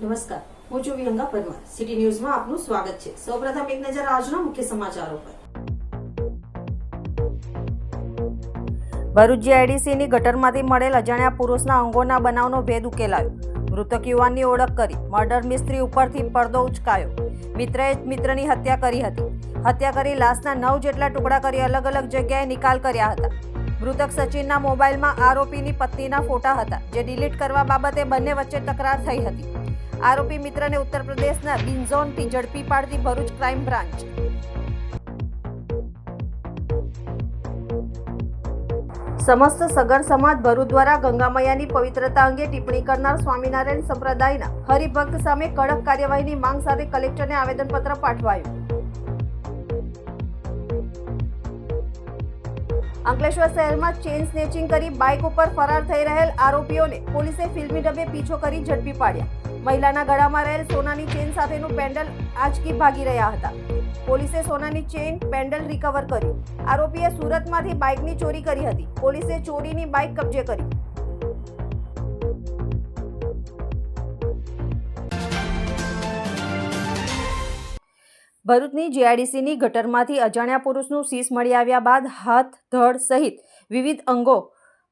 નમસ્કાર. હું છું વિહંગા પરમાર. સિટી ન્યૂઝમાં આપનું સ્વાગત છે. સૌપ્રથમ એક નજર આજના મુખ્ય સમાચારો પર. ભરૂચ જીઆઈડીસીની ગટરમાંથી મળેલ અજાણ્યા પુરુષના અંગોના બનાવનો ભેદ ઉકેલાયો. મૃતક યુવાનની ઓળખ કરી મર્ડર મિસ્ત્રી ઉપરથી પડદો ઉચકાયો. મિત્રએ મિત્રની હત્યા કરી હતી. હત્યા કરી લાશના નવ જેટલા ટુકડા કરી અલગ અલગ જગ્યાએ નિકાલ કર્યા હતા. મૃતક સચિનના મોબાઈલમાં આરોપીની પત્નીના ફોટા હતા, જે ડિલીટ કરવા બાબતે બંને વચ્ચે તકરાર થઈ હતી. આરોપી મિત્રને ઉત્તર પ્રદેશના બિનઝોનથી ઝડપી પાડતી ભરૂચ ક્રાઇમ બ્રાન્ચ. સમસ્ત સગર સમાજ ભરૂચ દ્વારા ગંગામૈયાની પવિત્રતા અંગે ટિપ્પણી કરનાર સ્વામિનારાયણ સંપ્રદાયના હરિભક્ત સામે કડક કાર્યવાહીની માંગ સાથે કલેક્ટરને આવેદનપત્ર પાઠવાયું. અંકલેશ્વર શહેરમાં ચેન સ્નેચિંગ કરી બાઇક ઉપર ફરાર થઈ રહેલ આરોપીઓને પોલીસે ફિલ્મી ડબે પીછો કરી ઝડપી પાડ્યા. મહિલાના ગળામાં રહેલ સોનાની ચેન સાથેનું પેન્ડલ આંચકી ભાગી રહ્યા હતા. પોલીસે સોનાની ચેન, પેન્ડલ રિકવર કર્યું. આરોપીએ સુરતમાંથી બાઇકની ચોરી કરી હતી. પોલીસે ચોરીની બાઇક કબજે કરી. ભરૂચની જીઆઈડીસીની ગટરમાંથી અજાણ્યા પુરુષનું શીશ મળી આવ્યા બાદ હાથ, ધડ સહિત વિવિધ અંગો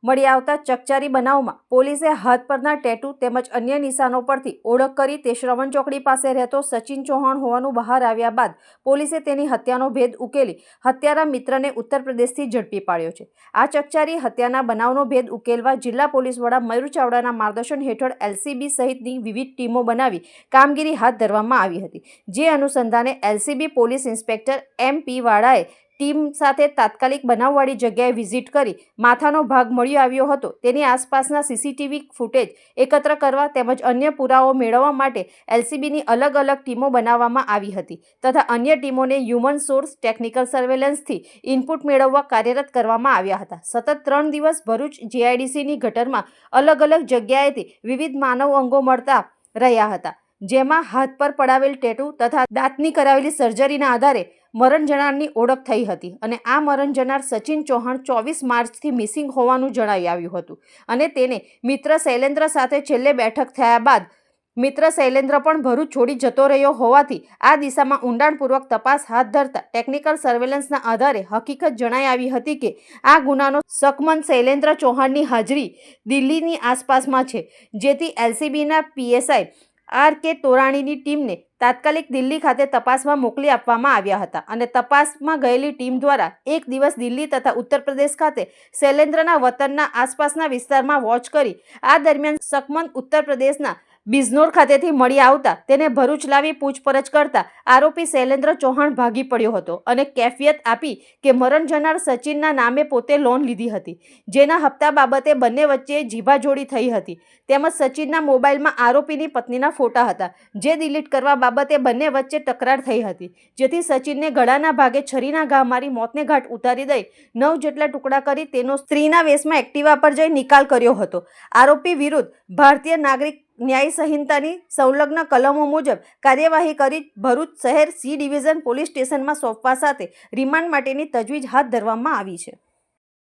મળી આવતા ચકચારી બનાવમાં પોલીસે હાથ પરના ટેટુ તેમજ અન્ય નિશાનો પરથી ઓળખ કરી તે શ્રવણ ચોકડી પાસે રહેતો સચિન ચૌહાણ હોવાનું બહાર આવ્યા બાદ પોલીસે તેની હત્યાનો ભેદ ઉકેલી હત્યારા મિત્રને ઉત્તર પ્રદેશથી ઝડપી પાડ્યો છે. આ ચકચારી હત્યાના બનાવનો ભેદ ઉકેલવા જિલ્લા પોલીસ વડા મયુર ચાવડાના માર્ગદર્શન હેઠળ એલસીબી સહિતની વિવિધ ટીમો બનાવી કામગીરી હાથ ધરવામાં આવી હતી. જે અનુસંધાને LCB police inspector M P વાળાએ ટીમ સાથે તાત્કાલિક બનાવવાળી જગ્યાએ વિઝિટ કરી માથાનો ભાગ મળી આવ્યો હતો. તેની આસપાસના સીસીટીવી ફૂટેજ એકત્ર કરવા તેમજ અન્ય પુરાવો મેળવવા માટે એલસીબીની અલગ અલગ ટીમો બનાવવામાં આવી હતી તથા અન્ય ટીમોને હ્યુમન સોર્સ ટેકનિકલ સર્વેલન્સથી ઇનપુટ મેળવવા કાર્યરત કરવામાં આવ્યા હતા. સતત ત્રણ દિવસ ભરૂચ જીઆઈડીસીની ગટરમાં અલગ અલગ જગ્યાએથી વિવિધ માનવ અંગો મળતા રહ્યા હતા. જેમાં હાથ પર પડાવેલ ટેટુ તથા દાંતની કરાવેલી સર્જરીના આધારે મરણ જનારની ઓળખ થઈ હતી અને આ મરણ જનાર સચિન ચૌહાણ ચોવીસ માર્ચથી મિસિંગ હોવાનું જણાવી આવ્યું હતું અને તેને મિત્ર શૈલેન્દ્ર સાથે છેલ્લે બેઠક થયા બાદ મિત્ર શૈલેન્દ્ર પણ ભરૂચ છોડી જતો રહ્યો હોવાથી આ દિશામાં ઊંડાણપૂર્વક તપાસ હાથ ધરતા ટેકનિકલ સર્વેલન્સના આધારે હકીકત જણાઈ આવી હતી કે આ ગુનાનો સકમન શૈલેન્દ્ર ચૌહાણની હાજરી દિલ્હીની આસપાસમાં છે, જેથી એલસીબીના પીએસઆઈ આર કે તોરાણીની ટીમને તાત્કાલિક દિલ્હી ખાતે તપાસમાં મોકલી આપવામાં આવ્યા હતા અને તપાસમાં ગયેલી ટીમ દ્વારા એક દિવસ દિલ્હી તથા ઉત્તર પ્રદેશ ખાતે શૈલેન્દ્રના વતનના આસપાસના વિસ્તારમાં વોચ કરી આ દરમિયાન સકમંદ ઉત્તર પ્રદેશના બિજનોર ખાતેથી મળી આવતા તેને ભરૂચ લાવી પૂછપરછ કરતા આરોપી શૈલેન્દ્ર ચૌહાણ ભાગી પડ્યો હતો અને કેફિયત આપી કે મરણ જનાર સચિનના નામે પોતે લોન લીધી હતી. જેના હપ્તા બાબતે બંને વચ્ચે જીભાજોડી થઈ હતી. તેમજ સચિનના મોબાઈલમાં આરોપીની પત્નીના ફોટા હતા. જે ડિલીટ કરવા બાબતે બંને વચ્ચે તકરાર થઈ હતી. જેથી સચિનને ગળાના ભાગે છરીના ઘા મારી મોતને ઘાટ ઉતારી દઈ નવ જેટલા ટુકડા કરી તેનો સ્ત્રીના વેશમાં એક્ટિવા પર જઈ નિકાલ કર્યો હતો. આરોપી વિરુદ્ધ ભારતીય નાગરિક ન્યાય સંહિતાની સંલગ્ન કલમો મુજબ કાર્યવાહી કરી ભરૂચ શહેર સી ડિવિઝન પોલીસ સ્ટેશનમાં સોંપવા સાથે રિમાન્ડ માટેની તજવીજ હાથ ધરવામાં આવી છે.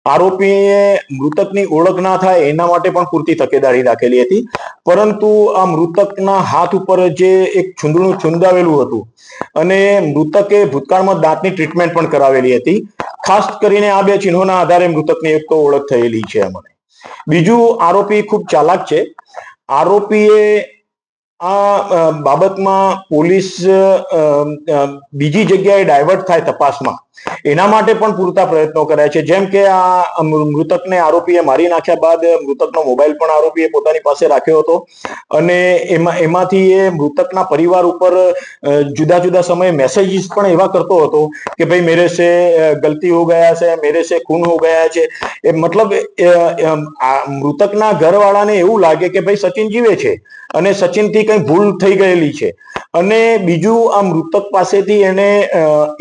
આરોપીએ મૃતકની ઓળખ ના થાય એના માટે પણ પૂરતી તકેદારી રાખેલી હતી. પરંતુ આ મૃતકના હાથ ઉપર જે એક છુંદડું છુંદાવેલું હતું અને મૃતકે ભૂતકાળમાં દાંતની ટ્રીટમેન્ટ પણ કરાવેલી હતી. ખાસ કરીને આ બે ચિહ્નોના આધારે મૃતકની એક તો ઓળખ થયેલી છે અમને બીજું આરોપી ખૂબ ચાલાક છે. આરોપીએ આ બાબતમાં પોલીસ બીજી જગ્યાએ ડાયવર્ટ થાય તપાસમાં. એના માટે પણ પૂરતા પ્રયત્નો કર્યા છે. જેમ કે આ મૃતકને આરોપીએ મારી નાખ્યા બાદ મૃતકનો મોબાઈલ પણ આરોપીએ પોતાની પાસે રાખ્યો હતો. અને એમાં, એમાંથી એ મૃતકના પરિવાર ઉપર જુદા જુદા સમયે મેસેજીસ પણ એવા કરતો હતો કે ભાઈ મેરે સે ગલતી હો ગયા છે, મેરે સે ખૂન હો ગયા છે. એ મતલબ મૃતકના ઘરવાળાને એવું લાગે કે ભાઈ સચિન જીવે છે અને સચિનથી કંઈ ભૂલ થઈ ગયેલી છે. અને બીજું, આ મૃતક પાસેથી એને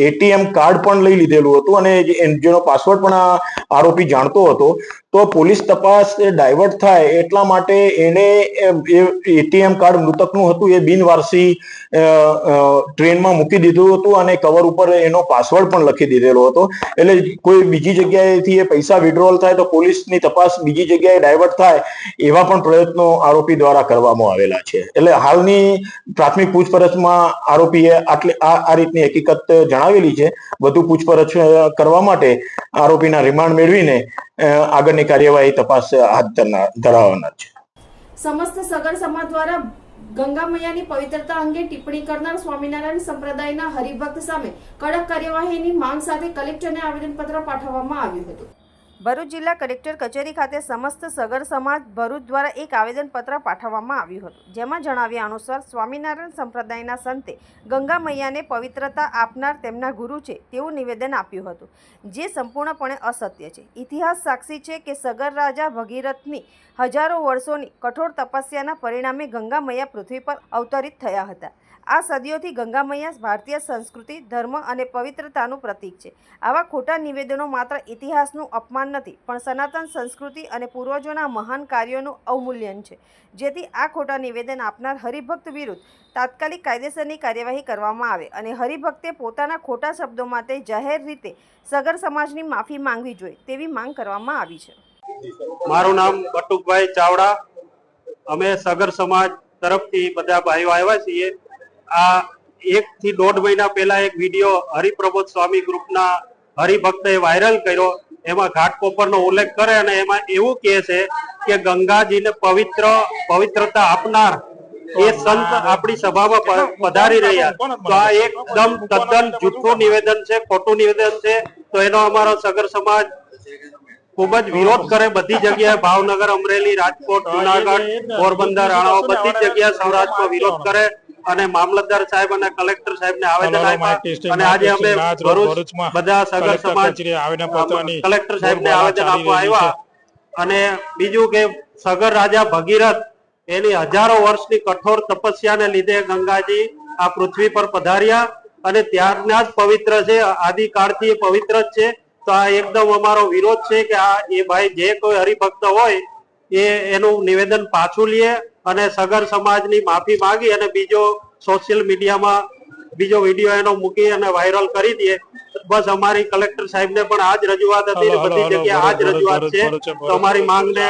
એટીએમ કાર્ડ પણ લઈ લીધેલું હતું અને જેનો પાસવર્ડ પણ આ આરોપી જાણતો હતો. તો પોલીસ તપાસ ડાયવર્ટ થાય એટલા માટે એને એટીએમ કાર્ડ મૃતકનું હતું, એ બિનવારસી ટ્રેનમાં મૂકી દીધું હતું અને કવર ઉપર એનો પાસવર્ડ પણ લખી દીધેલો હતો. એટલે કોઈ બીજી જગ્યાએથી એ પૈસા વિડ્રોલ થાય તો પોલીસની તપાસ બીજી જગ્યાએ ડાયવર્ટ થાય એવા પણ પ્રયત્નો આરોપી દ્વારા કરવામાં આવેલા છે. એટલે હાલની પ્રાથમિક પૂછપરછમાં આરોપીએ આટલી આ રીતની હકીકત જણાવેલી છે. વધુ પૂછપરછ કરવા માટે આરોપીના રિમાન્ડ મેળવીને આગળની કાર્યવાહી તપાસ હાથ ધરાવવાના છે. સમસ્ત સગર સમાજ દ્વારા ગંગા મૈયાની પવિત્રતા અંગે ટિપ્પણી કરનાર સ્વામિનારાયણ સંપ્રદાયના હરિભક્ત સામે કડક કાર્યવાહીની માંગ સાથે કલેક્ટરને આવેદનપત્ર પાઠવવામાં આવ્યું હતું. ભરૂચ જિલ્લા કલેક્ટર કચેરી ખાતે સમસ્ત સગર સમાજ ભરૂચ દ્વારા એક આવેદનપત્ર પાઠવવામાં આવ્યું હતું. જેમાં જણાવ્યા અનુસાર સ્વામિનારાયણ સંપ્રદાયના સંતે ગંગા મૈયાને પવિત્રતા આપનાર તેમના ગુરુ છે તેવું નિવેદન આપ્યું હતું, જે સંપૂર્ણપણે અસત્ય છે. ઇતિહાસ સાક્ષી છે કે સગર રાજા ભગીરથની હજારો વર્ષોની કઠોર તપસ્યાના પરિણામે ગંગા મૈયા પૃથ્વી પર અવતરિત થયા હતા. આ સદીઓથી ગંગા મૈયા ભારતીય સંસ્કૃતિ, ધર્મ અને પવિત્રતાનું પ્રતીક છે. આવા ખોટા નિવેદનો માત્ર ઇતિહાસનું અપમાન નથી, પણ સનાતન સંસ્કૃતિ અને પૂર્વજોના મહાન કાર્યોનું અવમૂલ્યન છે. જેથી આ ખોટા નિવેદન આપનાર હરિભક્ત વિરુદ્ધ તાત્કાલિક કાયદેસરની કાર્યવાહી કરવામાં આવે અને હરિભક્તે પોતાના ખોટા શબ્દો માટે જાહેર રીતે સગર સમાજની માફી માંગવી જોઈએ તેવી માંગ કરવામાં આવી છે. મારું નામ બટુકભાઈ ચાવડા. અમે સગર સમાજ તરફથી બધા ભાઈઓ આવ્યા છીએ. આ એક થી દોઢ મહિના પહેલા એક વીડિયો હરિપ્રબોધ સ્વામી ગ્રુપના હરિભક્તે વાયરલ કર્યો. એમાં ઘાટકોપરનો ઉલ્લેખ કરે અને એમાં એવું કહે છે કે ગંગાજીને પવિત્ર પવિત્રતા આપનાર એ સંત આપણી સભામાં પધારી રહ્યા. તો આ એકદમ તદ્દન જૂઠું નિવેદન છે ખોટું નિવેદન છે. તો એનો અમારો સગર સમાજ ખૂબ જ વિરોધ કરે. બધી જગ્યાએ ભાવનગર અમરેલી રાજકોટ જુનાગઢ પોરબંદર રાણાઓ બધી જગ્યાએ સૌરાષ્ટ્રમાં વિરોધ કરે. અને મામલતદાર સાહેબ અને કલેક્ટર સાહેબ ને આવેદન આપ્યા. અને આજે અમે ભરૂચ બધા સગર સમાજ કલેક્ટર સાહેબ ને આવેદન આપવા આવ્યા. અને બીજું કે સગર રાજા ભગીરથ એની હજારો વર્ષની કઠોર તપસ્યાને લીધે ગંગાજી આ પૃથ્વી પર પધાર્યા અને ત્યારના જ પવિત્ર છે આદિકાળથી એ પવિત્ર જ છે. તો આ એકદમ અમારો વિરોધ છે કે આ એ ભાઈ જે કોઈ હરિભક્ત હોય એ એનું નિવેદન પાછું લે અને સગર સમાજની માફી માંગી અને બીજો સોશિયલ મીડિયામાં બીજો વીડિયો એનો મૂકી અને વાયરલ કરી દઈએ. બસ અમારી કલેક્ટર સાહેબ ને પણ આજ રજૂઆત હતી ને બધી જગ્યાએ આજ રજૂઆત છે. તો અમારી માંગને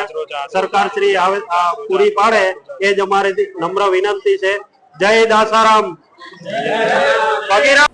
સરકાર શ્રી આવે પૂરી પાડે એ જ અમારી નમ્ર વિનંતી છે. જય દાસારામ. વગેરે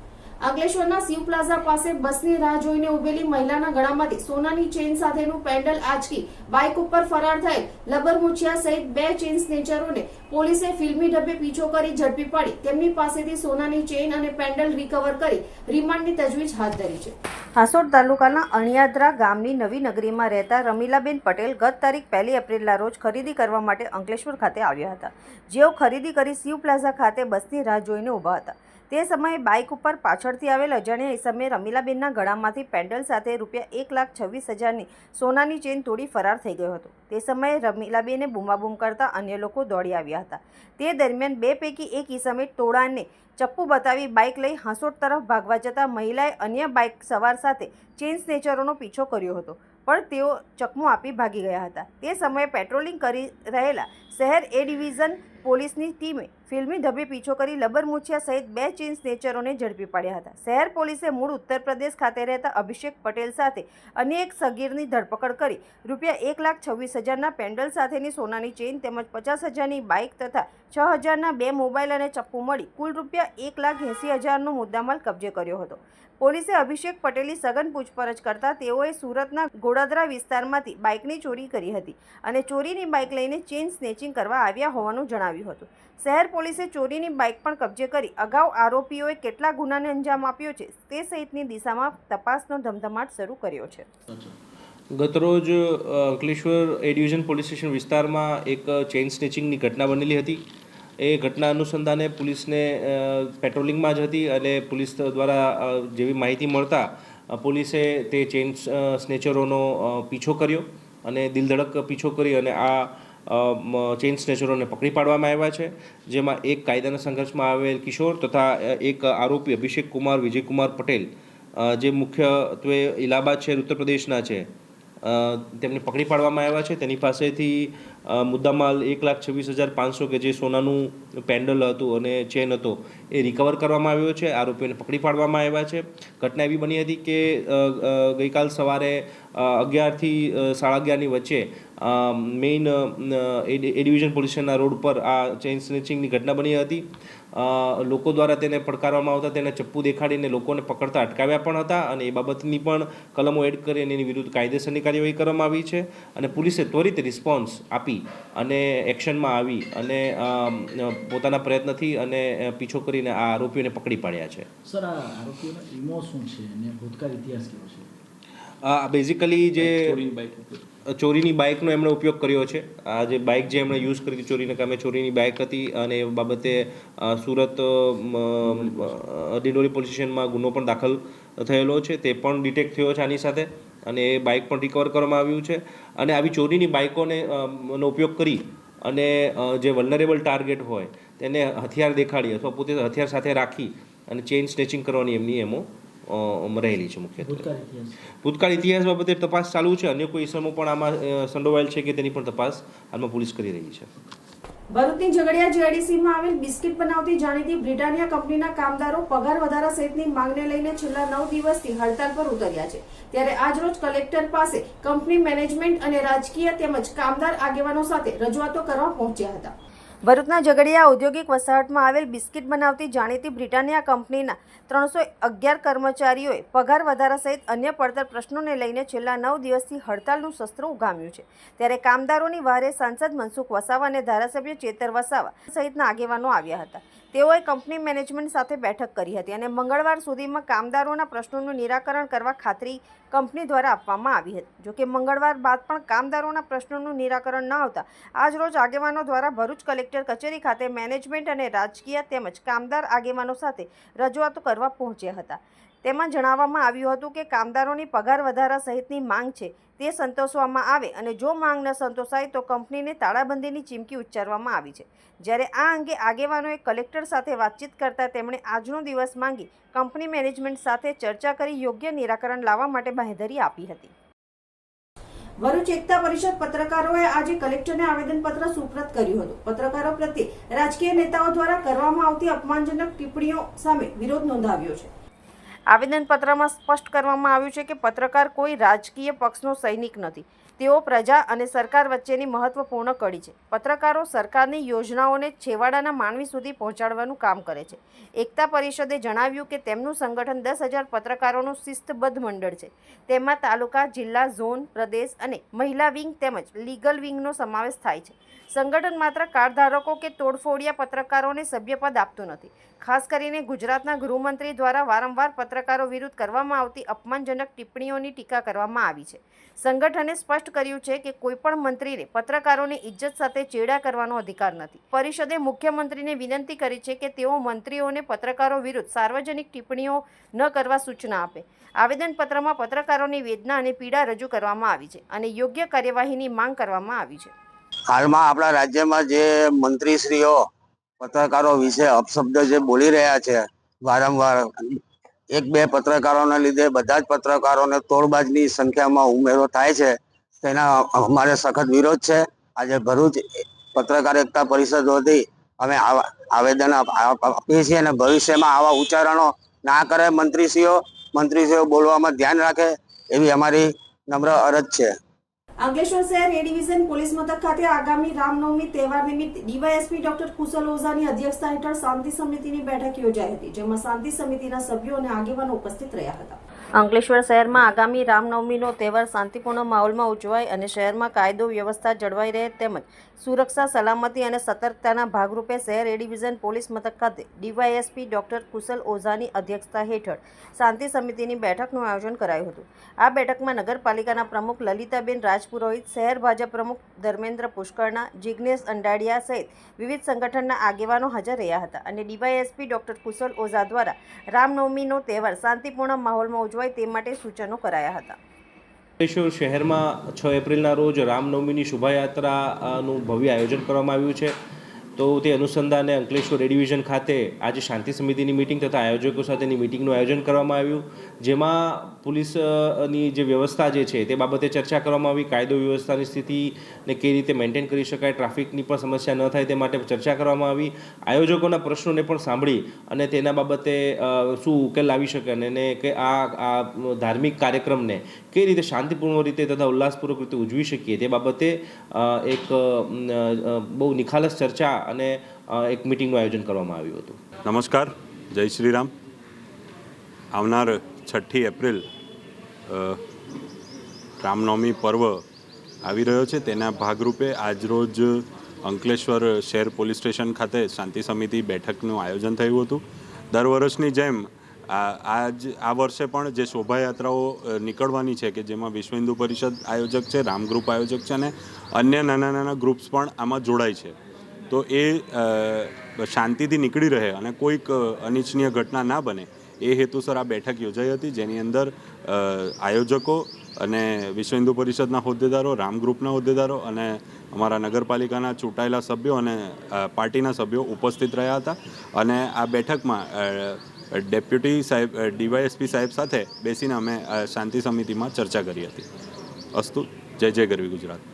અંકલેશ્વરના શિવ પ્લાઝા પાસે બસની રાહ જોઈને ઉભેલી મહિલાના ગળામાંથી સોનાની ચેઇન સાથેનું પેન્ડલ આંચકી બાઇક ઉપર ફરાર થયેલ લબરમુછિયા સહિત બે ચેઇન સ્નેચરોને પોલીસે ફિલ્મી ઢબે પીછો કરી ઝડપી પાડી. તેમની પાસેથી સોનાની ચેઇન અને પેન્ડલ રિકવર કરી રિમાન્ડની તજવીજ હાથ ધરી છે. હાસોડ તાલુકાના અણિયાદરા ગામની નવી નગરીમાં રહેતા રમીલાબેન પટેલ ગત તારીખ પહેલી એપ્રિલના રોજ ખરીદી કરવા માટે અંકલેશ્વર ખાતે આવ્યા હતા. જેઓ ખરીદી કરી શિવ પ્લાઝા ખાતે બસની રાહ જોઈને ઊભા હતા. તે સમયે બાઇક ઉપર પાછળથી આવેલ અજાણ્યા ઇસમે રમીલાબેનના ગળામાંથી પેન્ડલ સાથે રૂપિયા એક લાખ છવ્વીસ હજારની સોનાની ચેન તોડી ફરાર થઈ ગયો હતો. તે સમયે રમીલાબેને બૂમાબૂમ કરતા અન્ય લોકો દોડી આવ્યા હતા. તે દરમિયાન બે પૈકી એક ઇસમે ટોળાને ચપ્પુ બતાવી બાઇક લઈ હાંસોટ તરફ ભાગવા જતાં મહિલાએ અન્ય બાઇક સવાર સાથે ચેઇન સ્નેચરોનો પીછો કર્યો હતો. પણ તેઓ ચકમો આપી ભાગી ગયા હતા. તે સમયે પેટ્રોલિંગ કરી રહેલા શહેર એ ડિવિઝન પોલીસની ટીમે ફિલ્મી ધબે પીછો કરી લબરમુછિયા સહિત બે ચેઇન સ્નેચરોને ઝડપી પાડ્યા હતા. શહેર પોલીસે મૂળ ઉત્તર પ્રદેશ ખાતે રહેતા અભિષેક પટેલ સાથે અન્ય એક સગીરની ધરપકડ કરી રૂપિયા એક લાખ છવ્વીસ હજારના પેન્ડલ સાથેની સોનાની ચેઇન તેમજ પચાસ હજારની બાઇક તથા છ હજારના બે મોબાઈલ અને ચપ્પુ મળી કુલ રૂપિયા એક લાખ એંસી હજારનો મુદ્દામાલ કબજે કર્યો હતો. પોલીસે અભિષેક પટેલની સઘન પૂછપરછ કરતા તેઓએ સુરતના ગોડાદરા વિસ્તારમાંથી બાઇકની ચોરી કરી હતી અને ચોરીની બાઇક લઈને ચેઇન સ્નેચિંગ કરવા આવ્યા હોવાનું જણાવ્યું હતું. શહેર પોલીસે ચોરીની બાઇક પણ કબજે કરી અગાઉ આરોપીઓએ કેટલા ગુનાને અંજામ આપ્યો છે તે સહિતની દિશામાં તપાસનો ધમધમાટ શરૂ કર્યો છે. ગતરોજ Ankleshwar A division police station વિસ્તારમાં એક ચેઇન સ્નેચિંગની ઘટના બનેલી હતી. એ ઘટના અનુસંધાને પોલીસને પેટ્રોલિંગમાં જ હતી અને પોલીસ દ્વારા જેવી માહિતી મળતા પોલીસે તે ચેઇન સ્નેચરોનો પીછો કર્યો અને દિલધડક પીછો કરી અને આ ચેઇન સ્નેચરોને પકડી પાડવામાં આવ્યા છે. જેમાં એક કાયદાના સંઘર્ષમાં આવેલ કિશોર તથા એક આરોપી અભિષેક કુમાર, વિજયકુમાર પટેલ જે મુખ્યત્વે ઇલાહાબાદ શહેર ઉત્તર પ્રદેશના છે. તેમને પકડી પાડવામાં આવ્યા છે. તેની પાસેથી મુદ્દામાલ એક લાખ છવ્વીસ હજાર પાંચસો કે જે સોનાનું પેન્ડલ હતું અને ચેન હતો, એ રિકવર કરવામાં આવ્યો છે. આરોપીઓને પકડી પાડવામાં આવ્યા છે. ઘટના એવી બની હતી કે ગઈકાલ સવારે અગિયારથી સાડા અગિયારની વચ્ચે મેઇન એ ડિવિઝન પોલીસના રોડ પર આ ચેઇન સ્નેચિંગની ઘટના બની હતી. લોકો દ્વારા તેને પડકારવામાં આવતા, તેને ચપ્પુ દેખાડીને લોકોને પકડતા અટકાવ્યા પણ હતા અને એ બાબતની પણ કલમો એડ કરી અને એની વિરુદ્ધ કાયદેસરની કાર્યવાહી કરવામાં આવી છે અને પોલીસે ત્વરિત રિસ્પોન્સ આપી અને એક્શનમાં આવી અને પોતાના પ્રયત્નથી અને પીછો કરીને આ આરોપીઓને પકડી પાડ્યા છે. સર આ આરોપીઓનો ઈમો શું છે અને ભૂતકાળ ઇતિહાસ કેવો છે? આ બેઝિકલી જે ચોરીની બાઇકનો એમણે ઉપયોગ કર્યો છે. આ જે બાઇક જે એમણે યુઝ કરી હતી ચોરીના કામે ચોરીની બાઇક હતી અને એ બાબતે સુરત ડિંડોરી પોલીસ સ્ટેશનમાં ગુનો પણ દાખલ થયેલો છે. તે પણ ડિટેક્ટ થયો છે આની સાથે. અને એ બાઇક પણ રિકવર કરવામાં આવ્યું છે. અને આવી ચોરીની બાઇકોને નો ઉપયોગ કરી અને જે વલનરેબલ ટાર્ગેટ હોય તેને હથિયાર દેખાડી અથવા પોતે હથિયાર સાથે રાખી અને ચેઇન સ્નેચિંગ કરવાની એમની એમો રહેલી છે મુખ્યત્વે. ભૂતકાળ ઇતિહાસ. ઇતિહાસ બાબતે તપાસ ચાલુ છે. અન્ય કોઈ ઇસમો પણ આમાં સંડોવાયેલ છે કે તેની પણ તપાસ હાલમાં પોલીસ કરી રહી છે. ભરૂચની ઝઘડિયા જીઆઈડીસીમાં આવેલ બિસ્કિટ બનાવતી જાણીતી બ્રિટાનિયા કંપનીના કામદારો પગાર વધારા સહિતની માંગને લઈને છેલ્લા નવ દિવસથી હડતાલ પર ઉતર્યા છે. ત્યારે આજરોજ કલેક્ટર પાસે કંપની મેનેજમેન્ટ અને રાજકીય તેમજ કામદાર આગેવાનો સાથે રજૂઆતો કરવા પહોંચ્યા હતા. ભરૂચના ઝઘડિયા ઔદ્યોગિક વસાહતમાં આવેલ બિસ્કિટ બનાવતી જાણીતી બ્રિટાનિયા કંપનીના ત્રણસો અગિયાર કર્મચારીઓએ પગાર વધારા સહિત અન્ય પડતર પ્રશ્નોને લઈને છેલ્લા નવ દિવસથી હડતાલનું શસ્ત્ર ઉગામ્યું છે. ત્યારે કામદારોની વારે સાંસદ મનસુખ વસાવા અને ધારાસભ્ય ચેતર વસાવા સહિતના આગેવાનો આવ્યા હતા. તેઓએ કંપની મેનેજમેન્ટ સાથે બેઠક કરી હતી અને મંગળવાર સુધીમાં કામદારોના પ્રશ્નોનું નિરાકરણ કરવા ખાતરી કંપની દ્વારા આપવામાં આવી હતી. જોકે મંગળવાર બાદ પણ કામદારોના પ્રશ્નોનું નિરાકરણ ન આવતા આજરોજ આગેવાનો દ્વારા ભરૂચ કલેક્ટર કચેરી ખાતે મેનેજમેન્ટ અને રાજકીય તેમજ કામદાર આગેવાનો સાથે રજૂઆતો કરવા પહોંચ્યા હતા. તેમાં જણાવવામાં આવ્યું હતું કે કામદારોની પગાર વધારા સહિતની માંગ છે, તે સંતોષવામાં આવે અને જો માંગ ન સંતોષાય તો કંપનીને તાળાબંધીની ચીમકી ઉચ્ચારવામાં આવી છે. જ્યારે આ અંગે આગેવાનોએ કલેક્ટર સાથે વાતચીત કરતા તેમણે આજનો દિવસ માંગી કંપની મેનેજમેન્ટ સાથે ચર્ચા કરી યોગ્ય નિરાકરણ લાવવા માટે બાંહેધરી આપી હતી. ભરૂચ એકતા પરિષદ પત્રકારોએ આજે કલેક્ટરને આવેદનપત્ર સુપ્રત કર્યું હતું. પત્રકારો પ્રત્યે રાજકીય નેતાઓ દ્વારા કરવામાં આવતી અપમાનજનક ટિપ્પણીઓ સામે વિરોધ નોંધાવ્યો છે. આવેદનપત્રમાં સ્પષ્ટ કરવામાં આવ્યું છે કે પત્રકાર કોઈ રાજકીય પક્ષનો સૈનિક નથી. તેઓ પ્રજા અને સરકાર વચ્ચેની મહત્વપૂર્ણ કડી છે. પત્રકારો સરકારની યોજનાઓને છેવાડાના માનવી સુધી પહોંચાડવાનું કામ કરે છે. એકતા પરિષદે જણાવ્યું કે તેમનું સંગઠન દસ હજાર પત્રકારોનું શિસ્તબદ્ધ મંડળ છે. તેમાં તાલુકા, જિલ્લા, ઝોન, પ્રદેશ અને મહિલા વિંગ તેમજ લીગલ વિંગનો સમાવેશ થાય છે. સંગઠન માત્ર કારધારકો કે તોડફોડિયા પત્રકારોને સભ્યપદ આપતું નથી. ખાસ કરીને ગુજરાતના ગૃહમંત્રી દ્વારા વારંવાર પત્રકારો વિરુદ્ધ કરવામાં આવતી અપમાનજનક ટિપ્પણીઓની ટીકા કરવામાં આવી છે. સંગઠને સ્પષ્ટ કર્યું છે કે કોઈપણ મંત્રીને પત્રકારોની ઇજ્જત સાથે ચેડા કરવાનો અધિકાર નથી. પરિષદે મુખ્યમંત્રીને વિનંતી કરી છે કે તેઓ મંત્રીઓને પત્રકારો વિરુદ્ધ સાર્વજનિક ટિપ્પણીઓ ન કરવા સૂચના આપે. આવેદનપત્રમાં પત્રકારોની વેદના અને પીડા રજૂ કરવામાં આવી છે અને યોગ્ય કાર્યવાહીની માંગ કરવામાં આવી છે. હાલમાં આપણા રાજ્યમાં જે મંત્રીશ્રીઓ, પત્રકારો વિશે અપશબ્દ જે બોલી રહ્યા છે, વારંવાર એક બે પત્રકારોના લીધે બધા જ પત્રકારોને તોડબાજની સંખ્યામાં ઉમેરો થાય છે. તેના અમારે સખત વિરોધ છે. આજે ભરૂચ પત્રકાર એકતા પરિષદ વતી અમે આવેદન આપ- આપ- આપીએ છીએ અને ભવિષ્યમાં આવા ઉચ્ચારણો ના કરે મંત્રીશ્રીઓ મંત્રીશ્રીઓ બોલવામાં ધ્યાન રાખે એવી અમારી નમ્ર અરજ છે. અંકલેશ્વર શહેર એ ડિવિઝન પોલીસ મથક ખાતે આગામી રામનવમી તહેવાર નિમિત્ત ડીવાયએસપી ડોક્ટર કુશલ ઓઝાની અધ્યક્ષતા હેઠળ શાંતિ સમિતિની બેઠક યોજાઈ હતી, જેમાં શાંતિ સમિતિના સભ્યો અને આગેવાનો ઉપસ્થિત રહ્યા હતા. અંકલેશ્વર શહેરમાં આગામી રામનવમીનો તહેવાર શાંતિપૂર્ણ માહોલમાં ઉજવાય અને શહેરમાં કાયદો વ્યવસ્થા જળવાઈ રહે તેમજ સુરક્ષા, સલામતી અને સતર્કતાના ભાગરૂપે શહેર એ ડિવિઝન પોલીસ મથક ખાતે ડીવાયએસપી ડોક્ટર કુશલ ઓઝાની અધ્યક્ષતા હેઠળ શાંતિ સમિતિની બેઠકનું આયોજન કરાયું હતું. આ બેઠકમાં નગરપાલિકાના પ્રમુખ લલિતાબેન રાજપુરોહિત, શહેર ભાજપ પ્રમુખ ધર્મેન્દ્ર પુષ્કરણા જિજ્ઞેશ અંડાડિયા સહિત વિવિધ સંગઠનના આગેવાનો હાજર રહ્યા હતા અને ડીવાયએસપી ડોક્ટર કુશલ ઓઝા દ્વારા રામનવમીનો તહેવાર શાંતિપૂર્ણ માહોલમાં ઉજવાય તે માટે સૂચનો કરાયા હતા. ભુવનેશ્વર શહેરમાં છ એપ્રિલના રોજ રામનવમીની શોભાયાત્રાનું ભવ્ય આયોજન કરવામાં આવ્યું છે. તો તે અનુસંધાને અંકલેશ્વર એ ડિવિઝન ખાતે આજે શાંતિ સમિતિની મિટિંગ તથા આયોજકો સાથેની મિટિંગનું આયોજન કરવામાં આવ્યું. જેમાં પોલીસની જે વ્યવસ્થા જે છે તે બાબતે ચર્ચા કરવામાં આવી. કાયદો વ્યવસ્થાની સ્થિતિને કેવી રીતે મેન્ટેન કરી શકાય ટ્રાફિકની પણ સમસ્યા ન થાય તે માટે ચર્ચા કરવામાં આવી. આયોજકોના પ્રશ્નોને પણ સાંભળી અને તેના બાબતે શું ઉકેલ લાવી શકે અને કે આ આ ધાર્મિક કાર્યક્રમને કઈ રીતે શાંતિપૂર્ણ રીતે તથા ઉલ્લાસપૂર્વક રીતે ઉજવી શકીએ તે બાબતે એક બહુ નિખાલસ ચર્ચા અને એક મિટિંગનું આયોજન કરવામાં આવ્યું હતું. નમસ્કાર. જય શ્રી રામ આવનાર છઠ્ઠી એપ્રિલ રામનવમી પર્વ આવી રહ્યો છે. તેના ભાગરૂપે આજરોજ અંકલેશ્વર શહેર પોલીસ સ્ટેશન ખાતે શાંતિ સમિતિ બેઠકનું આયોજન થયું હતું. દર વર્ષની જેમ આજ, આ વર્ષે પણ જે શોભાયાત્રાઓ નીકળવાની છે કે જેમાં વિશ્વ હિન્દુ પરિષદ આયોજક છે રામ ગ્રુપ આયોજક છે અને અન્ય નાના નાના ગ્રુપ્સ પણ આમાં જોડાય છે. તો એ શાંતિથી નીકળી રહે અને કોઈક અનિચ્છનીય ઘટના ના બને. એ હેતુસર આ બેઠક યોજાઈ હતી, જેની અંદર આયોજકો અને વિશ્વ હિન્દુ પરિષદના હોદ્દેદારો, રામ ગ્રુપના હોદ્દેદારો અને અમારા નગરપાલિકાના ચૂંટાયેલા સભ્યો અને પાર્ટીના સભ્યો ઉપસ્થિત રહ્યા હતા. અને આ બેઠકમાં ડેપ્યુટી સાહેબ ડીવાયએસપી સાહેબ સાથે બેસીને અમે શાંતિ સમિતિમાં ચર્ચા કરી હતી. અસ્તુ, જય જય ગરવી ગુજરાત.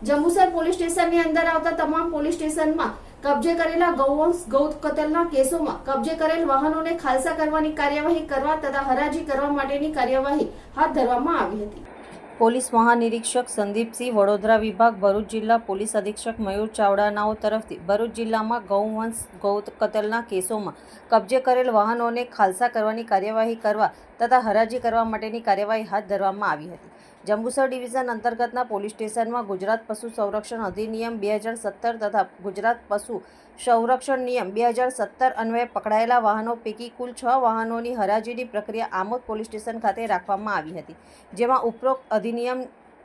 જંબુસર પોલીસ સ્ટેશનની અંદર આવતા તમામ પોલીસ સ્ટેશનમાં કબજે કરેલા ગૌવંશ ગૌ કતલના કેસોમાં કબજે કરેલ વાહનોને ખાલસા કરવાની કાર્યવાહી કરવા તથા હરાજી કરવા માટેની કાર્યવાહી હાથ ધરવામાં આવી હતી. પોલીસ મહાનિરીક્ષક સંદીપસિંહ વડોદરા વિભાગ ભરૂચ જિલ્લા પોલીસ અધિક્ષક મયુર ચાવડાનાઓ તરફથી ભરૂચ જિલ્લામાં ગૌવંશ ગૌ કતલના કેસોમાં કબજે કરેલ વાહનોને ખાલસા કરવાની કાર્યવાહી કરવા તથા હરાજી કરવા માટેની કાર્યવાહી હાથ ધરવામાં આવી હતી. જંબુસર ડિવિઝન અંતર્ગતના પોલીસ સ્ટેશનમાં ગુજરાત પશુ સંરક્ષણ અધિનિયમ બે હજાર સત્તર તથા ગુજરાત પશુ સંરક્ષણ નિયમ બે હજાર સત્તર અન્વયે પકડાયેલા વાહનો પૈકી કુલ છ વાહનોની હરાજીની પ્રક્રિયા આમોદ પોલીસ સ્ટેશન ખાતે રાખવામાં આવી હતી, જેમાં ઉપરોક્ત અધિનિયમ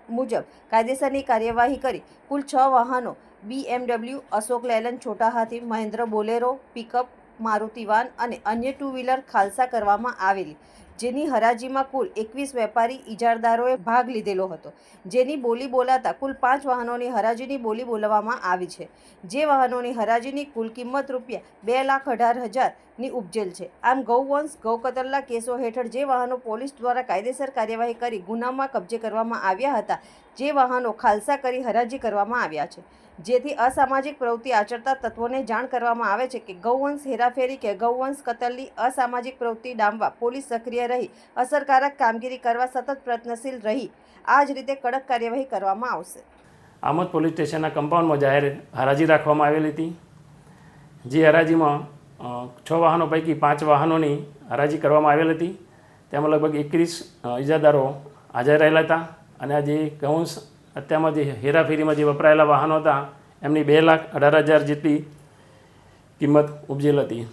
મુજબ કાયદેસરની કાર્યવાહી કરી કુલ છ વાહનો BMW Ashok Leyland, Chhota Hathi, Mahindra Bolero, pickup, Maruti van અને અન્ય ટુ વ્હીલર ખાલસા કરવામાં આવેલી. જેની હરાજીમાં કુલ એકવીસ વેપારી ઇજારદારોએ ભાગ લીધેલો હતો. જેની બોલી બોલાતા કુલ પાંચ વાહનોની હરાજીની બોલી બોલાવવામાં આવી છે. જે વાહનોની હરાજીની કુલ કિંમત રૂપિયા બે લાખ અઢાર હજારની ઉપજેલ છે. આમ ગૌવંશ ગૌ કતલના કેસો હેઠળ જે વાહનો પોલીસ દ્વારા કાયદેસર કાર્યવાહી કરી ગુનામાં કબજે કરવામાં આવ્યા હતા, જે વાહનો ખાલસા કરી હરાજી કરવામાં આવ્યા છે. જેથી અસામાજિક પ્રવૃત્તિ આચરતા તત્વોને જાણ કરવામાં આવે છે કે ગૌવંશ હેરાફેરી કે ગૌવંશ કતલની અસામાજિક પ્રવૃત્તિ ડામવા પોલીસ સક્રિય રહી. અસરકારક કામગીરી કરવા સતત પ્રયત્નશીલ રહી. આ જ રીતે કડક કાર્યવાહી કરવામાં આવશે. આમોદ પોલીસ સ્ટેશનના કમ્પાઉન્ડમાં જાહેર હરાજી રાખવામાં આવેલી હતી, જે હરાજીમાં છ વાહનો પૈકી પાંચ વાહનોની હરાજી કરવામાં આવેલ હતી. તેમાં લગભગ એકવીસ ઇજાદારો હાજર રહેલા હતા અને આ જે કૌંસ, અત્યારમાં જે હેરાફેરીમાં જે વપરાયેલા વાહનો હતા, એમની બે લાખ અઢાર હજાર જેટલી કિંમત ઉપજેલ હતી.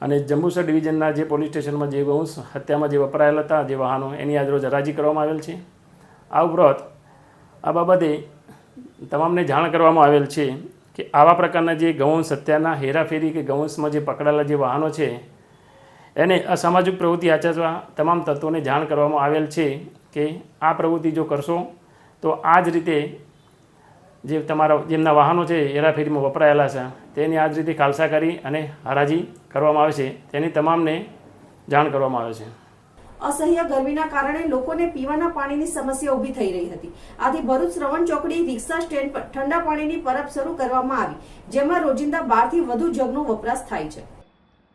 અને જંબુસર ડિવિઝનના જે પોલીસ સ્ટેશનમાં જે વંશ હત્યામાં જે વપરાયેલા હતા, જે વાહનો, એની આજરોજ હરાજી કરવામાં આવેલ છે. આ ઉપરાંત આ બાબતે તમામને જાણ કરવામાં આવેલ છે કે આવા પ્રકારના જે ગૌવંશ હત્યાના હેરાફેરી કે ગૌવંશમાં જે પકડાયેલા જે વાહનો છે, એને અસામાજિક પ્રવૃત્તિ આચરવા તમામ તત્વોને જાણ કરવામાં આવેલ છે કે આ પ્રવૃત્તિ જો કરશો, તો આ જ રીતે જે તમારા, જેમના વાહનો છે, હેરાફેરીમાં વપરાયેલા છે, તેની આ જ રીતે ખાલસા કરી અને હરાજી કરવામાં આવે છે. તેની તમામને જાણ કરવામાં આવે છે. અસહ્ય ગરમીના કારણે લોકોને પીવાના પાણીની સમસ્યા ઊભી થઈ રહી હતી. આથી ભરૂચ શ્રવણ ચોકડી રિક્ષા સ્ટેન્ડ પર ઠંડા પાણીની પરબ શરૂ કરવામાં આવી જેમાં રોજિંદા બારથી વધુ જગનો વપરાશ થાય છે.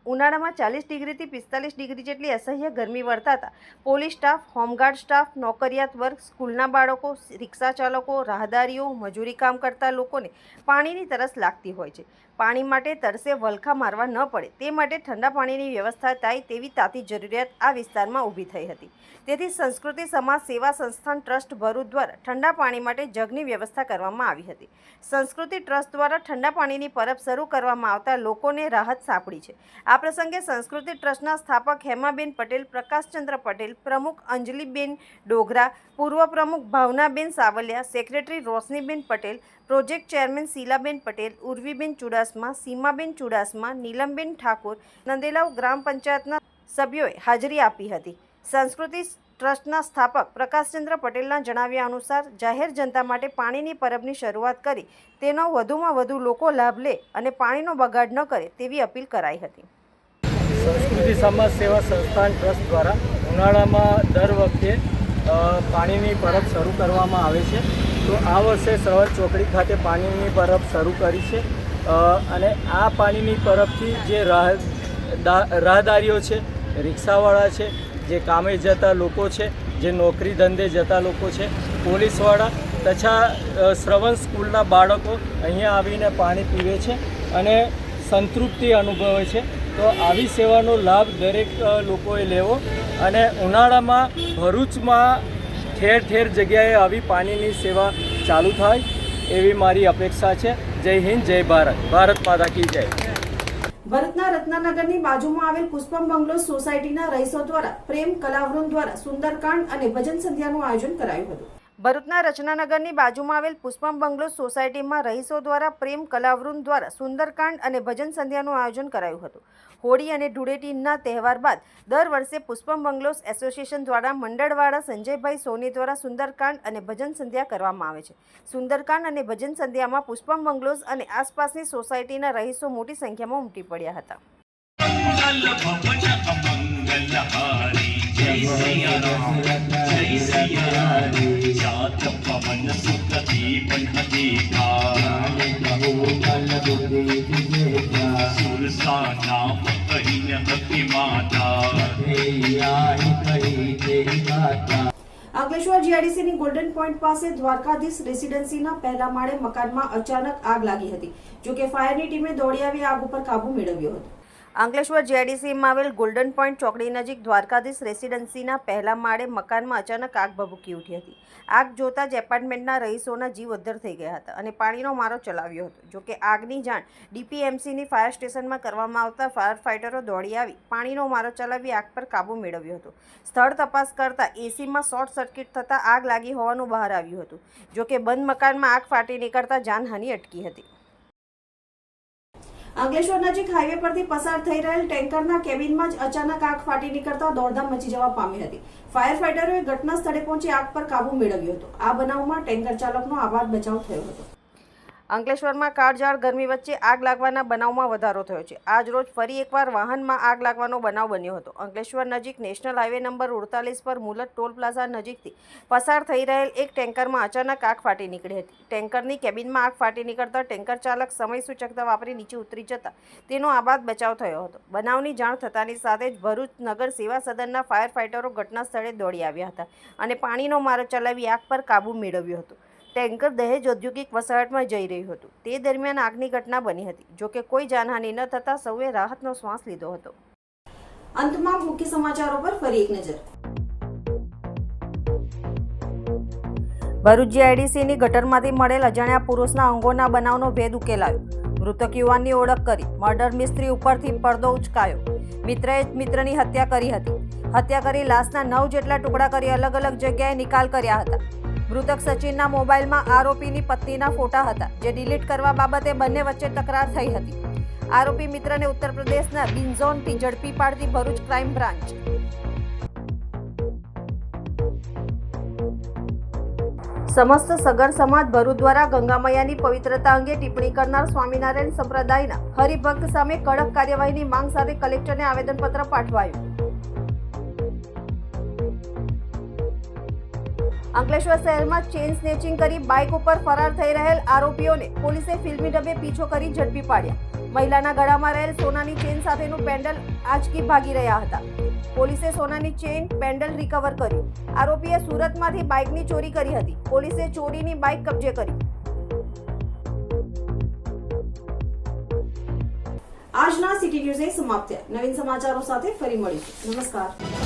ઉનાળામાં ચાલીસ ડિગ્રીથી પિસ્તાલીસ ડિગ્રી જેટલી અસહ્ય ગરમી વર્તાતા police staff home guard staff નોકરિયાત વર્ગ સ્કૂલના બાળકો રિક્ષા ચાલકો રાહદારીઓ મજૂરી કામ કરતા લોકોને પાણીની તરસ લાગતી હોય છે. પાણી માટે તરસે વલખા મારવા ન પડે. તે માટે ઠંડા પાણીની વ્યવસ્થા થાય તેવી તાતી જરૂરિયાત આ વિસ્તારમાં ઊભી થઈ હતી. તેથી સંસ્કૃતિ સમાજ સેવા સંસ્થાન ટ્રસ્ટ ભરૂચ દ્વારા ઠંડા પાણી માટે જગની વ્યવસ્થા કરવામાં આવી હતી. સંસ્કૃતિ ટ્રસ્ટ દ્વારા ઠંડા પાણીની પરબ શરૂ કરવામાં આવતા લોકોને રાહત સાંપડી છે. આ પ્રસંગે સંસ્કૃતિ ટ્રસ્ટના સ્થાપક હેમાબેન પટેલ, પ્રકાશચંદ્ર પટેલ, પ્રમુખ અંજલિબેન ડોગરા, પૂર્વ પ્રમુખ Bhavnaben Savaliya, secretary Roshniben Patel, project chairman Shilaben Patel, Urviben Chudasama, Simaben Chudasama, Nilamben Thakor, Nandelav ગ્રામ પંચાયતના સભ્યોએ હાજરી આપી હતી. સંસ્કૃતિ ટ્રસ્ટના સ્થાપક પ્રકાશચંદ્ર પટેલના જણાવ્યા અનુસાર, જાહેર જનતા માટે પાણીની પરબની શરૂઆત કરી, તેનો વધુમાં વધુ લોકો લાભ લે અને પાણીનો બગાડ ન કરે તેવી અપીલ કરાઈ હતી. સંસ્કૃતિ સમાજ સેવા સંસ્થાન ટ્રસ્ટ દ્વારા ઉનાળામાં દર વખતે પાણીની પરબ શરૂ કરવામાં આવે છે. તો આ વર્ષે સરળ ચોકડી ખાતે પાણીની પરબ શરૂ કરી છે. અને આ પાણીની પરબથી જે રાહ રાહદારીઓ છે, રિક્ષાવાળા છે, જે કામે જતા લોકો છે, જે નોકરી ધંધે જતા લોકો છે, પોલીસવાળા તથા શ્રવણ સ્કૂલના બાળકો અહીંયા આવીને પાણી પીવે છે અને સંતૃપ્તિ અનુભવે છે. તો આવી સેવાનો લાભ દરેક લોકોએ લેવો અને ઉનાળામાં ભરૂચમાં ઠેર ઠેર જગ્યાએ આવી પાણીની સેવા ચાલુ થાય એવી મારી અપેક્ષા છે. જય હિન્દ, જય ભારત. ભારત માતા કી જય. ભરતના રત્નાનગરની બાજુમાં આવેલ પુષ્પમ બંગલો સોસાયટીના રહીશો દ્વારા પ્રેમ કલાવૃંદ દ્વારા સુંદરકાંડ અને ભજન સંધ્યાનું આયોજન કરાયું હતું. ભરૂચના રચનાનગરની બાજુમાં આવેલ પુષ્પમ બંગલો સોસાયટીમાં રહીશો દ્વારા પ્રેમ કલાવૃંદ દ્વારા સુંદરકાંડ અને ભજન સંધ્યાનું આયોજન કરાયું હતું. હોળી અને ધૂળેટીના તહેવાર બાદ દર વર્ષે પુષ્પમ બંગલોસ એસોસિએશન દ્વારા મંડળવાળા સંજયભાઈ સોની દ્વારા સુંદરકાંડ અને ભજન સંધ્યા કરવામાં આવે છે. સુંદરકાંડ અને ભજન સંધ્યામાં પુષ્પમ બંગલોસ અને આસપાસની સોસાયટીના રહીશો મોટી સંખ્યામાં ઉમટી પડ્યા હતા. અંકલેશ્વર જીઆઈડીસીની ગોલ્ડન પોઈન્ટ પાસે દ્વારકાધીશ રેસિડેન્સીના પહેલા માળે મકાનમાં અચાનક આગ લાગી હતી, જોકે ફાયરની ટીમે દોડી આવી આગ ઉપર કાબુ મેળવ્યો હતો. અંકલેશ્વર જેડીસીમાં આવેલ ગોલ્ડન પોઈન્ટ ચોકડી નજીક દ્વારકાધીશ રેસિડેન્સીના પહેલા માળે મકાનમાં અચાનક આગ ભભૂકી ઉઠી હતી. આગ જોતા જ એપાર્ટમેન્ટના રહીશોના જીવ અદ્ધર થઈ ગયા હતા અને પાણીનો મારો ચલાવ્યો હતો. જોકે આગની જાણ ડીપીએમસીની ફાયર સ્ટેશનમાં કરવામાં આવતા ફાયર ફાઇટરો દોડી આવી પાણીનો મારો ચલાવી આગ પર કાબૂ મેળવ્યો હતો. સ્થળ તપાસ કરતા એસીમાં શોર્ટ સર્કિટ થતાં આગ લાગી હોવાનું બહાર આવ્યું હતું. જોકે બંધ મકાનમાં આગ ફાટી નીકળતા જાનહાનિ અટકી હતી. અંકલેશ્વર નજીક હાઈવે પરથી પસાર થઈ રહેલ ટેન્કરના કેબિનમાં જ અચાનક આગ ફાટી નીકળતા દોડધામ મચી જવા પામી હતી. ફાયર ફાઈટરોએ ઘટના સ્થળે પહોંચી આગ પર કાબુ મેળવ્યો હતો. આ બનાવમાં ટેન્કર ચાલકનો આભાર બચાવ થયો હતો. અંકલેશ્વરમાં કાળઝાળ ગરમી વચ્ચે આગ લાગવાના બનાવમાં વધારો થયો છે. આજ રોજ ફરી એકવાર વાહનમાં આગ લાગવાનો બનાવ બન્યો હતો. અંકલેશ્વર નજીક નેશનલ હાઈવે નંબર ઉડતાલીસ પર મુલત ટોલ પ્લાઝા નજીકથી પસાર થઈ રહેલ એક ટેન્કરમાં અચાનક આગ ફાટી નીકળી હતી. ટેન્કરની કેબિનમાં આગ ફાટી નીકળતા ટેન્કર ચાલક સમય સૂચકતા વાપરી નીચે ઉતરી જતા તેનો આબાદ બચાવ થયો હતો. બનાવની જાણ થતાની સાથે જ ભરૂચ નગર સેવા સદનના ફાયર ફાઇટરો ઘટના સ્થળે દોડી આવ્યા હતા અને પાણીનો મારો ચલાવી આગ પર કાબૂ મેળવ્યો હતો. ટેન્કર દહેજ ઔદ્યોગિક વસાહતમાં જઈ રહ્યું હતું. તે દરમિયાન આગની ઘટના બની હતી જોકે કોઈ જાનહાનિ ન થતાં સૌએ રાહતનો શ્વાસ લીધો હતો. અંતમાં મુખ્ય સમાચારો પર ફરી એક નજર. ભરૂચ જીઆઈડીસીની ગટરમાંથી મળેલ અજાણ્યા પુરુષના અંગોના બનાવનો ભેદ ઉકેલાયો. મૃતક યુવાનની ઓળખ કરી મર્ડર મિસ્ત્રી ઉપરથી પડદો ઉચકાયો. મિત્રએ મિત્રની હત્યા કરી હતી. હત્યા કરી લાશના નવ જેટલા ટુકડા કરી અલગ અલગ જગ્યાએ નિકાલ કર્યા હતા. મૃતક સચિનના મોબાઈલમાં આરોપીની પત્નીના ફોટા હતા, જે ડિલીટ કરવા બાબતે બંને વચ્ચે તકરાર થઈ હતી. આરોપી મિત્રને ઉત્તર પ્રદેશના બિન્ઝોનથી ઝડપી પાડતી ભરૂચ ક્રાઇમ બ્રાન્ચ. સમસ્ત સગર સમાજ ભરૂચ દ્વારા ગંગામૈયાની પવિત્રતા અંગે ટિપ્પણી કરનાર સ્વામિનારાયણ સંપ્રદાયના હરિભક્ત સામે કડક કાર્યવાહીની માંગ સાથે કલેક્ટરને આવેદનપત્ર પાઠવાયું. અંકલેશ્વર શહેરમાં ચેઇન સ્નેચિંગ કરી બાઇક ઉપર ફરાર થઈ રહેલ આરોપીઓને પોલીસે ફિલ્મી ડબે પીછો કરી ઝડપી પાડ્યા. મહિલાના ગળામાં રહેલ સોનાની ચેન સાથેનું પેન્ડલ આંચકી ભાગી રહ્યા હતા. પોલીસે સોનાની ચેઇન પેન્ડલ રિકવર કર્યું. આરોપીએ સુરતમાંથી બાઇકની ચોરી કરી હતી. પોલીસે ચોરીની બાઇક કબજે કરી. આજના સિટી ન્યૂઝ સમાપ્ત નવીન સમાચારો સાથે ફરી મળીશું. નમસ્કાર.